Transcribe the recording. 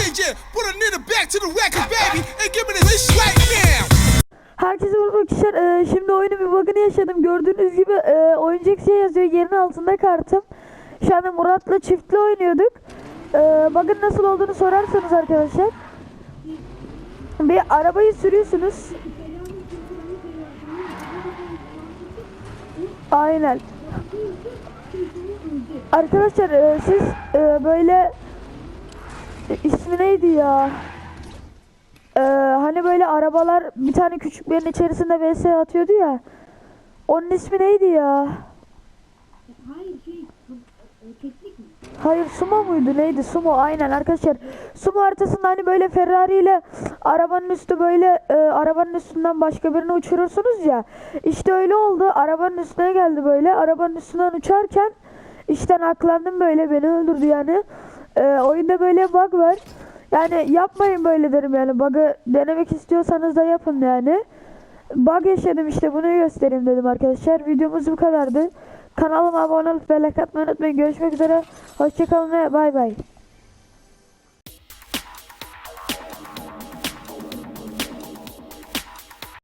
DJ, put a nigga back to the record, baby, and give me this right now. Herkese merhaba arkadaşlar. Ee, şimdi oyunun bir bug'ını yaşadım. Gördüğünüz gibi e, oyuncak şey yazıyor. Yerin altında kartım. Şu anda Murat'la çiftli oynuyorduk. Ee, bug'ın nasıl olduğunu sorarsanız arkadaşlar. Bir arabayı sürüyorsunuz. Aynen. Arkadaşlar e, siz e, böyle ismi neydi ya? Ee, hani böyle arabalar bir tane küçük bir yerin içerisinde vs atıyordu ya. Onun ismi neydi ya? Hayır şey, e, teknik mi? Hayır Sumo muydu neydi? Sumo aynen arkadaşlar. Sumo haritasında hani böyle Ferrari ile arabanın üstü böyle e, arabanın üstünden başka birini uçurursunuz ya. İşte öyle oldu. Arabanın üstüne geldi böyle. Arabanın üstünden uçarken işten aklandım böyle beni öldürdü yani. E, oyunda böyle bug var. Yani yapmayın böyle derim yani. Bug'ı denemek istiyorsanız da yapın yani. Bug yaşadım işte bunu göstereyim dedim arkadaşlar. Videomuz bu kadardı. Kanalıma abone olup ve like atmayı unutmayın. Görüşmek üzere. Hoşçakalın ve bay bay.